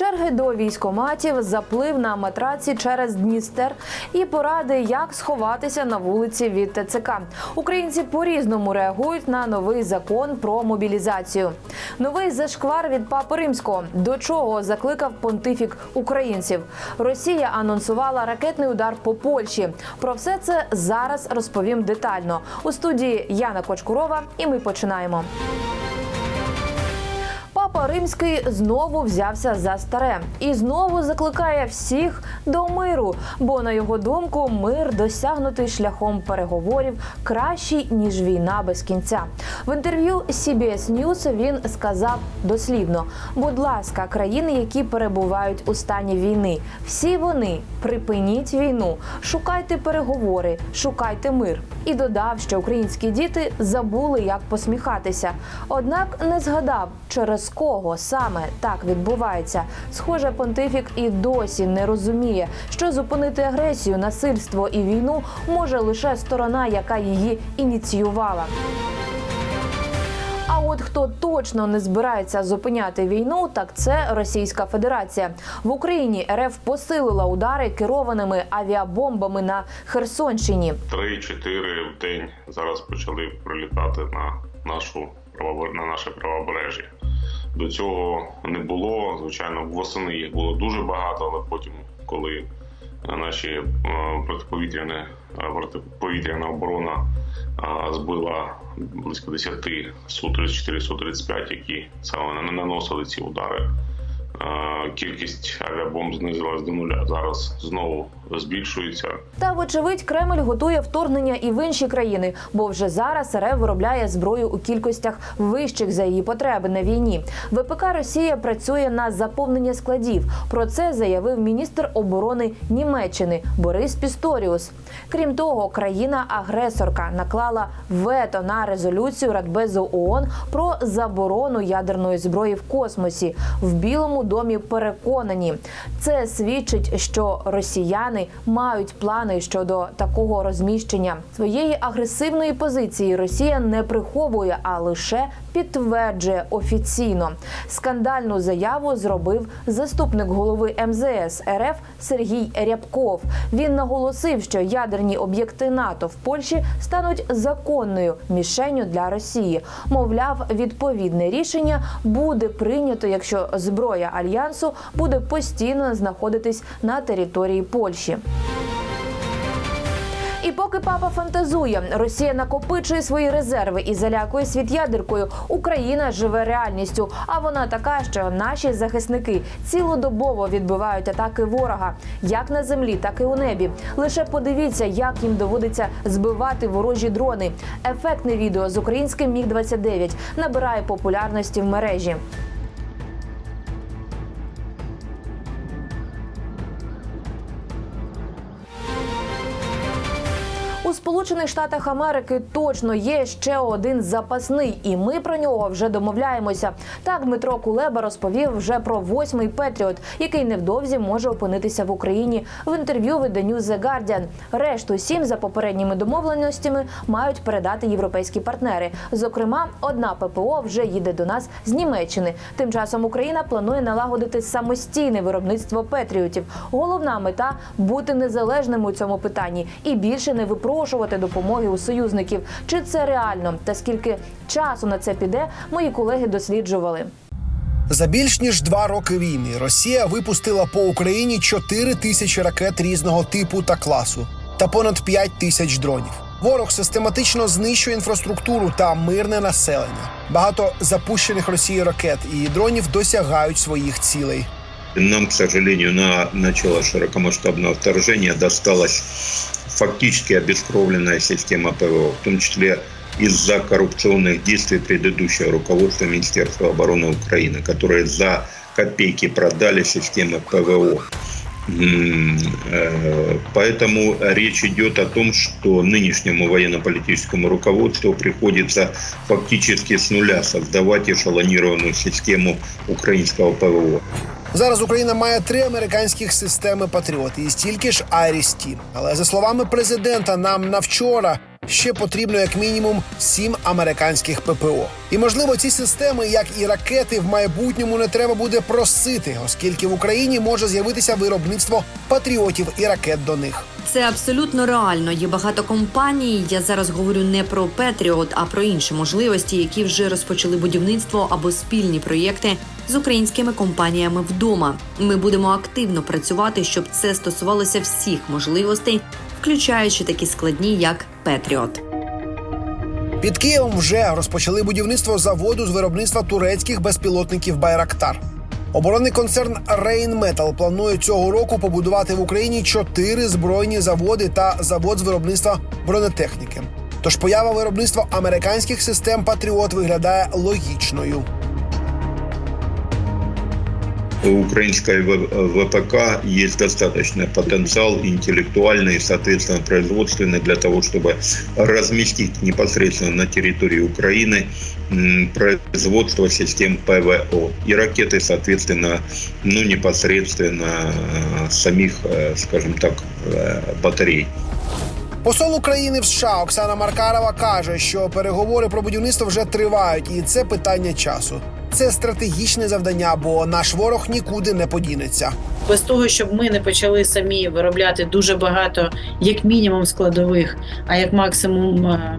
черги до військоматів, заплив на матраці через Дністер і поради, як сховатися на вулиці від ТЦК. Українці по-різному реагують на новий закон про мобілізацію. Новий зашквар від папи римського. До чого закликав понтифік українців? Росія анонсувала ракетний удар по Польщі. Про все це зараз розповім детально у студії Яна Кочкурова. І ми починаємо. Папа Римський знову взявся за старе і знову закликає всіх до миру. Бо на його думку, мир досягнутий шляхом переговорів кращий ніж війна без кінця. В інтерв'ю CBS News він сказав дослівно: будь ласка, країни, які перебувають у стані війни, всі вони припиніть війну, шукайте переговори, шукайте мир. І додав, що українські діти забули, як посміхатися. Однак не згадав, через кого саме так відбувається. Схоже, понтифік і досі не розуміє, що зупинити агресію, насильство і війну може лише сторона, яка її ініціювала. А от хто точно не збирається зупиняти війну, так це Російська Федерація. В Україні РФ посилила удари керованими авіабомбами на Херсонщині. Три-чотири в день зараз почали прилітати на нашу на наше правобережжя. До цього не було. Звичайно, восени їх було дуже багато, але потім, коли е, наші е, протиповітряні е, протиповітряна оборона е, збила близько 10 Су-34, Су-35, які саме наносили ці удари. Кількість авіабомб знизилась до нуля. Зараз знову збільшується. Та вочевидь Кремль готує вторгнення і в інші країни, бо вже зараз РФ виробляє зброю у кількостях вищих за її потреби на війні. ВПК Росія працює на заповнення складів. Про це заявив міністр оборони Німеччини Борис Пісторіус. Крім того, країна-агресорка наклала вето на резолюцію Радбезу ООН про заборону ядерної зброї в космосі. В Білому домі переконані, це свідчить, що росіяни мають плани щодо такого розміщення своєї агресивної позиції. Росія не приховує, а лише підтверджує офіційно. Скандальну заяву зробив заступник голови МЗС РФ Сергій Рябков. Він наголосив, що ядерні об'єкти НАТО в Польщі стануть законною мішенню для Росії. Мовляв, відповідне рішення буде прийнято, якщо зброя альянсу буде постійно знаходитись на території Польщі. І поки папа фантазує, Росія накопичує свої резерви і залякує світ ядеркою. Україна живе реальністю. А вона така, що наші захисники цілодобово відбивають атаки ворога, як на землі, так і у небі. Лише подивіться, як їм доводиться збивати ворожі дрони. Ефектне відео з українським міг 29 набирає популярності в мережі. Сполучених Штатах Америки точно є ще один запасний, і ми про нього вже домовляємося. Так Дмитро Кулеба розповів вже про восьмий Петріот, який невдовзі може опинитися в Україні в інтерв'ю виданню The Guardian. Решту сім за попередніми домовленостями мають передати європейські партнери. Зокрема, одна ППО вже їде до нас з Німеччини. Тим часом Україна планує налагодити самостійне виробництво Петріотів. Головна мета бути незалежним у цьому питанні і більше не випрошувати допомоги у союзників. Чи це реально? Та скільки часу на це піде, мої колеги досліджували. За більш ніж два роки війни Росія випустила по Україні 4 тисячі ракет різного типу та класу та понад 5 тисяч дронів. Ворог систематично знищує інфраструктуру та мирне населення. Багато запущених Росією ракет і дронів досягають своїх цілей. Нам, к сожалению, на начало широкомасштабного вторжения досталась фактически обескровленная система ПВО, в том числе из-за коррупционных действий предыдущего руководства Министерства обороны Украины, которые за копейки продали системы ПВО. Э, Поэтому речь идет о том, что нынешнему военно-политическому руководству приходится фактически с нуля создавать эшелонированную систему украинского ПВО. Зараз Україна має три американських системи Патріот і стільки ж Айрісті. Але за словами президента, нам на вчора ще потрібно як мінімум сім американських ППО. І можливо, ці системи, як і ракети, в майбутньому не треба буде просити, оскільки в Україні може з'явитися виробництво патріотів і ракет до них. Це абсолютно реально. Є багато компаній. Я зараз говорю не про Петріот, а про інші можливості, які вже розпочали будівництво або спільні проєкти з українськими компаніями вдома. Ми будемо активно працювати, щоб це стосувалося всіх можливостей, включаючи такі складні, як Петріот. Під Києвом вже розпочали будівництво заводу з виробництва турецьких безпілотників Байрактар. Оборонний концерн Rheinmetall планує цього року побудувати в Україні чотири збройні заводи та завод з виробництва бронетехніки. Тож поява виробництва американських систем Патріот виглядає логічною У украинской В- ВПК есть достаточный потенциал интеллектуальный и, соответственно, производственный для того, чтобы разместить непосредственно на территории Украины м, производство систем ПВО и ракеты, соответственно, ну, непосредственно э, самих, э, скажем так, э, батарей. Посол України в США Оксана Маркарова каже, що переговори про будівництво вже тривають, і це питання часу. Це стратегічне завдання, бо наш ворог нікуди не подінеться. без того, щоб ми не почали самі виробляти дуже багато, як мінімум, складових, а як максимум е,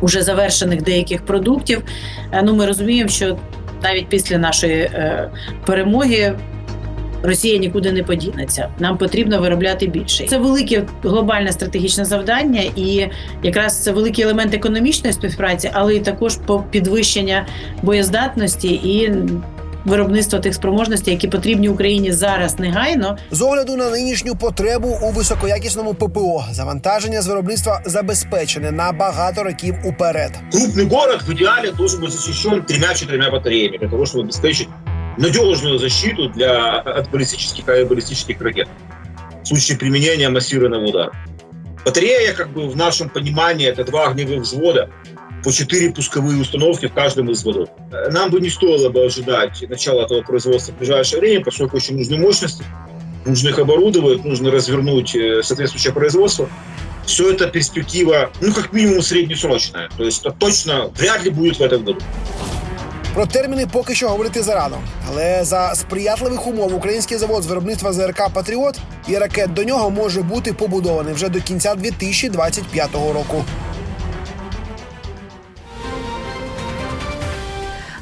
уже завершених деяких продуктів. е, Ну ми розуміємо, що навіть після нашої е, перемоги. Росія нікуди не подінеться. Нам потрібно виробляти більше. Це велике глобальне стратегічне завдання, і якраз це великий елемент економічної співпраці, але і також по підвищення боєздатності і виробництва тих спроможностей, які потрібні Україні зараз негайно. З огляду на нинішню потребу у високоякісному ППО завантаження з виробництва забезпечене на багато років уперед. крупный город в идеале должен быть защищен тремя-четырьмя батареями для того, чтобы обеспечить надежную защиту для от баллистических и аэробаллистических ракет в случае применения массированного удара. Батарея, как бы в нашем понимании, это два огневых взвода по четыре пусковые установки в каждом из взводов. Э, Нам бы не стоило бы ожидать начала этого производства в ближайшее время, поскольку очень нужны мощности, нужно их оборудовать, нужно развернуть э, соответствующее производство. Все это перспектива, ну, как минимум, среднесрочная. То есть это точно вряд ли будет в этом году. Про терміни поки що говорити зарано, але за сприятливих умов український завод з виробництва ЗРК Патріот і ракет до нього може бути побудований вже до кінця 2025 року.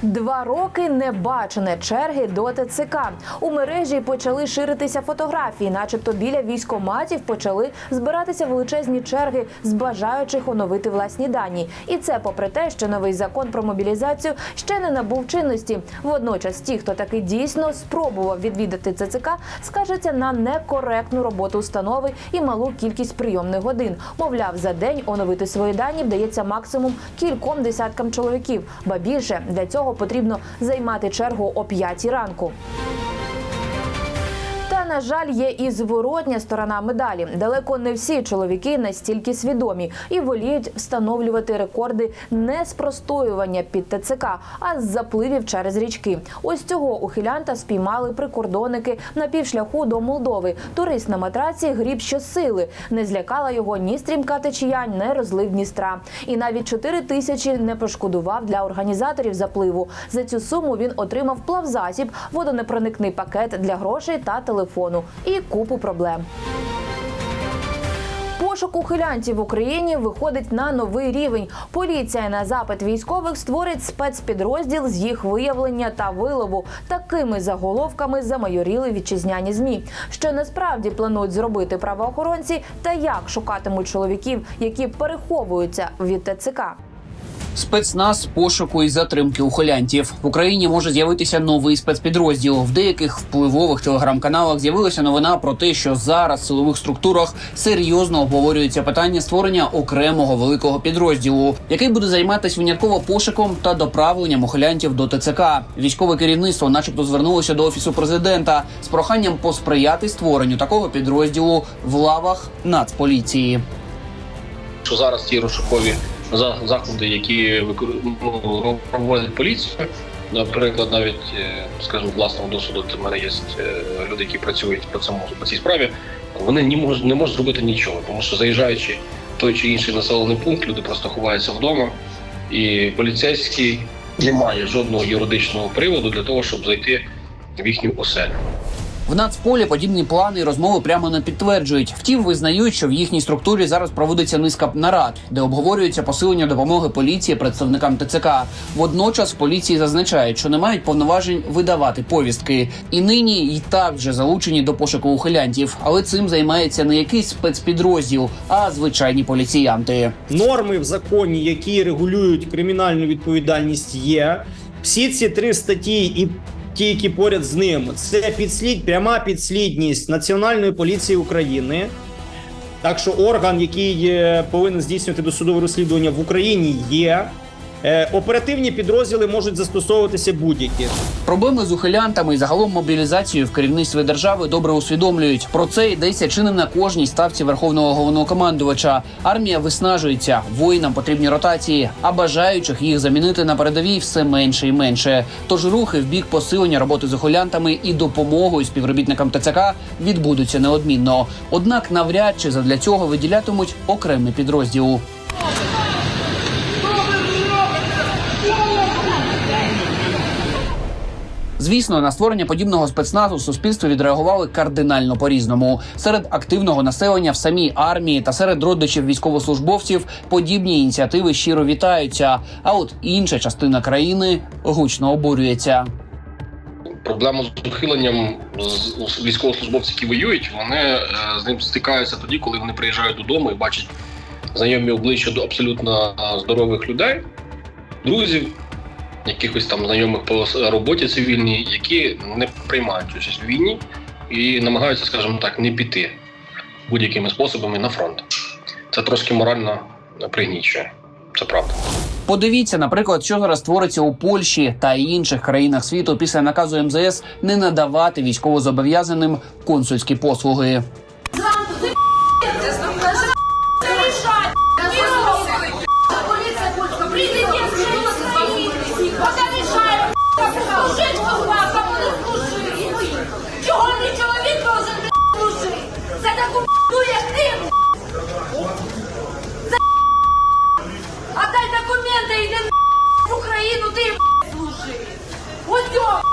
Два роки небачене черги до ТЦК. У мережі почали ширитися фотографії, начебто біля військоматів почали збиратися величезні черги з бажаючих оновити власні дані. І це попри те, що новий закон про мобілізацію ще не набув чинності. Водночас, ті, хто таки дійсно спробував відвідати ЦЦК, скажеться на некоректну роботу установи і малу кількість прийомних годин. Мовляв, за день оновити свої дані вдається максимум кільком десяткам чоловіків. Ба більше для цього потрібно займати чергу о 5 ранку. На жаль, є і зворотня сторона медалі. Далеко не всі чоловіки настільки свідомі і воліють встановлювати рекорди не з простоювання під ТЦК, а з запливів через річки. Ось цього ухилянта спіймали прикордонники на півшляху до Молдови. Турист на матраці гріб щосили. Не злякала його ні стрімка течія, ні розлив Дністра. І навіть 4 тисячі не пошкодував для організаторів запливу. За цю суму він отримав плавзасіб, водонепроникний пакет для грошей та телефону і купу проблем. Пошук ухилянців в Україні виходить на новий рівень. Поліція на запит військових створить спецпідрозділ з їх виявлення та вилову. Такими заголовками замайоріли вітчизняні змі. Що насправді планують зробити правоохоронці, та як шукатимуть чоловіків, які переховуються від ТЦК. Спецназ пошуку і затримки ухилянтів в Україні може з'явитися новий спецпідрозділ. В деяких впливових телеграм-каналах з'явилася новина про те, що зараз в силових структурах серйозно обговорюється питання створення окремого великого підрозділу, який буде займатися винятково пошуком та доправленням ухилянтів до ТЦК. Військове керівництво, начебто, звернулося до офісу президента з проханням посприяти створенню такого підрозділу в лавах Нацполіції. що зараз ті розшукові за- заходи, які ну, проводить поліція, наприклад, навіть, е, скажімо, власного досвіду, в мене є е, люди, які працюють по цьому по цій справі, вони не можуть не можуть зробити нічого, тому що заїжджаючи в той чи інший населений пункт, люди просто ховаються вдома, і поліцейський не має жодного юридичного приводу для того, щоб зайти в їхню оселю. В нацполі подібні плани і розмови прямо не підтверджують. Втім, визнають, що в їхній структурі зараз проводиться низка нарад, де обговорюється посилення допомоги поліції представникам ТЦК. Водночас поліції зазначають, що не мають повноважень видавати повістки, і нині і так вже залучені до пошуку ухилянтів. Але цим займається не якийсь спецпідрозділ, а звичайні поліціянти. норми в законі, які регулюють кримінальну відповідальність, є. Всі ці три статті і ті, які поряд з ним, це підслід, пряма підслідність Національної поліції України. Так що орган, який е, повинен здійснювати досудове розслідування в Україні, є. Е, Оперативні підрозділи можуть застосовуватися будь-які. Проблеми з ухилянтами і загалом мобілізацією в керівництві держави добре усвідомлюють. Про це йдеться чи не на кожній ставці верховного головнокомандувача. Армія виснажується, воїнам потрібні ротації, а бажаючих їх замінити на передовій все менше і менше. Тож рухи в бік посилення роботи з ухилянтами і допомогою співробітникам ТЦК відбудуться неодмінно. Однак навряд чи задля цього виділятимуть окремий підрозділ. Звісно, на створення подібного спецназу в суспільстві відреагували кардинально по-різному. Серед активного населення в самій армії та серед родичів військовослужбовців подібні ініціативи щиро вітаються. А от інша частина країни гучно обурюється. Проблему з ухиленням військовослужбовців, які воюють, вони е, з ним стикаються тоді, коли вони приїжджають додому і бачать знайомі обличчя до абсолютно е, здорових людей, друзів, якихось там знайомих по роботі цивільній, які не приймають участь у війні і намагаються, скажімо так, не піти будь-якими способами на фронт. Це трошки морально пригнічує. Це правда. Подивіться, наприклад, що зараз твориться у Польщі та інших країнах світу після наказу МЗС не надавати військовозобов'язаним консульські послуги. Йди в Україну, ти служи. Ось.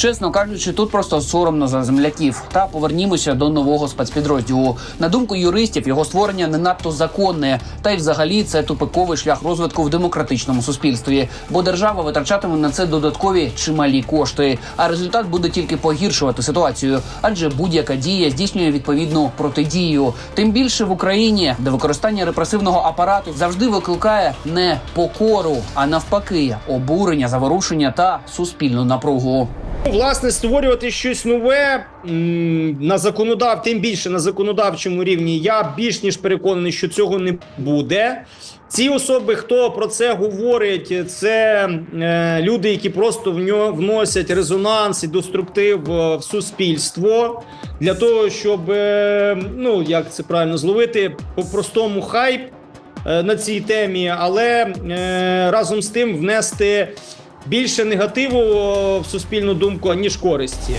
Чесно кажучи, тут просто соромно за земляків. Та повернімося до нового спецпідрозділу. На думку юристів, його створення не надто законне, та й взагалі це тупиковий шлях розвитку в демократичному суспільстві, бо держава витрачатиме на це додаткові чималі кошти. А результат буде тільки погіршувати ситуацію, адже будь-яка дія здійснює відповідну протидію. Тим більше в Україні, де використання репресивного апарату завжди викликає не покору, а навпаки, обурення, заворушення та суспільну напругу. Власне, створювати щось нове на законодав, тим більше на законодавчому рівні. Я більш ніж переконаний, що цього не буде. Ці особи, хто про це говорить, це е, люди, які просто в нього вносять резонанс і деструктив е, в суспільство для того, щоб е, ну як це правильно зловити, по-простому хайп е, на цій темі, але е, разом з тим внести більше негативу в суспільну думку, аніж користі.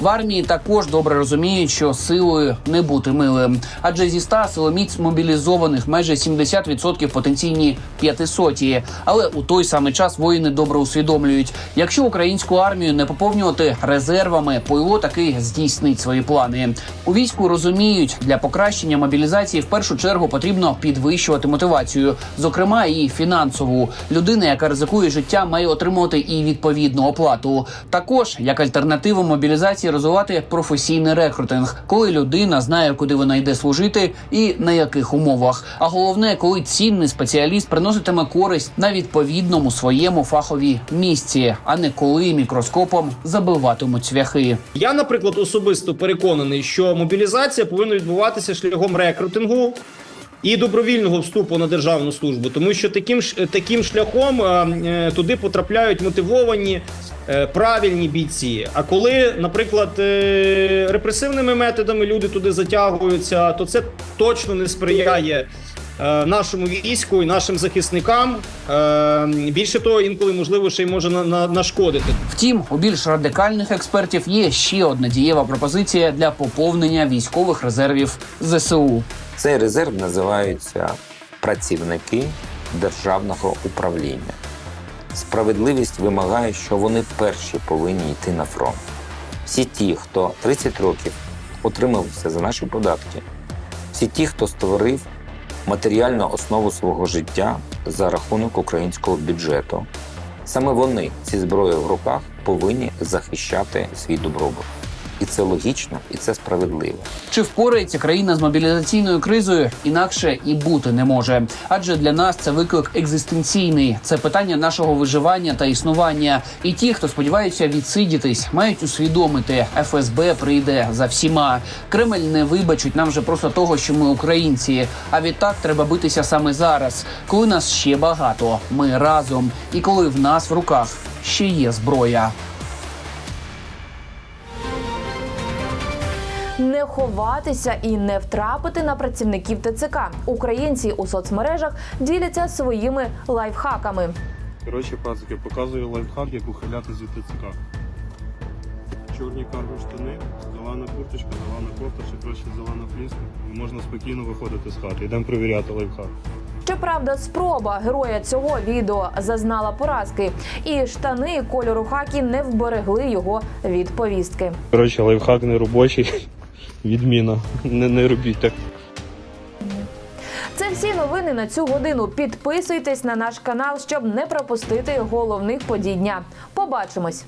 В армії також добре розуміють, що силою не бути милим, адже зі 100 силоміць мобілізованих майже 70% потенційні п'ятисоті. Але у той самий час воїни добре усвідомлюють, якщо українську армію не поповнювати резервами, ПО таки здійснить свої плани. У війську розуміють, для покращення мобілізації в першу чергу потрібно підвищувати мотивацію, зокрема і фінансову. Людина, яка ризикує життя, має отримувати і відповідну оплату. Також як альтернативу мобілізації розвивати професійний рекрутинг, коли людина знає, куди вона йде служити і на яких умовах. А головне, коли цінний спеціаліст приноситиме користь на відповідному своєму фахові місці, а не коли мікроскопом забиватимуть цвяхи. Я, наприклад, особисто переконаний, що мобілізація повинна відбуватися шляхом рекрутингу. І добровільного вступу на державну службу, тому що таким таким шляхом е, е, туди потрапляють мотивовані правильні бійці. А коли, наприклад, е, репресивними методами люди туди затягуються, то це точно не сприяє е, нашому війську і нашим захисникам. Е, більше того, інколи можливо ще й може на, на, нашкодити. Втім, у більш радикальних експертів є ще одна дієва пропозиція для поповнення військових резервів ЗСУ. Цей резерв називаються працівники державного управління. Справедливість вимагає, що вони перші повинні йти на фронт. Всі ті, хто 30 років отримався за наші податки, всі ті, хто створив матеріальну основу свого життя за рахунок українського бюджету, саме вони ці зброї в руках повинні захищати свій добробут. І це логічно, і це справедливо. Чи впорається країна з мобілізаційною кризою? Інакше і бути не може. Адже для нас це виклик екзистенційний. Це питання нашого виживання та існування. І ті, хто сподіваються відсидітись, мають усвідомити, ФСБ прийде за всіма. Кремль не вибачить нам вже просто того, що ми українці. А відтак треба битися саме зараз, коли нас ще багато. Ми разом, і коли в нас в руках ще є зброя. Не ховатися і не втрапити на працівників ТЦК. Українці у соцмережах діляться своїми лайфхаками. Коротше, пацики, показую лайфхак, як ухилятись від ТЦК. Чорні карго штани, зелена курточка, зелена кофта, чи краще зелена фліска. Можна спокійно виходити з хати. Йдемо перевіряти лайфхак. Щоправда, спроба героя цього відео зазнала поразки, і штани кольору хакі не вберегли його від повістки. Коротше, лайфхак не робочий. Відміна. Не, не робіть так. Це всі новини на цю годину. Підписуйтесь на наш канал, щоб не пропустити головних подій дня. Побачимось.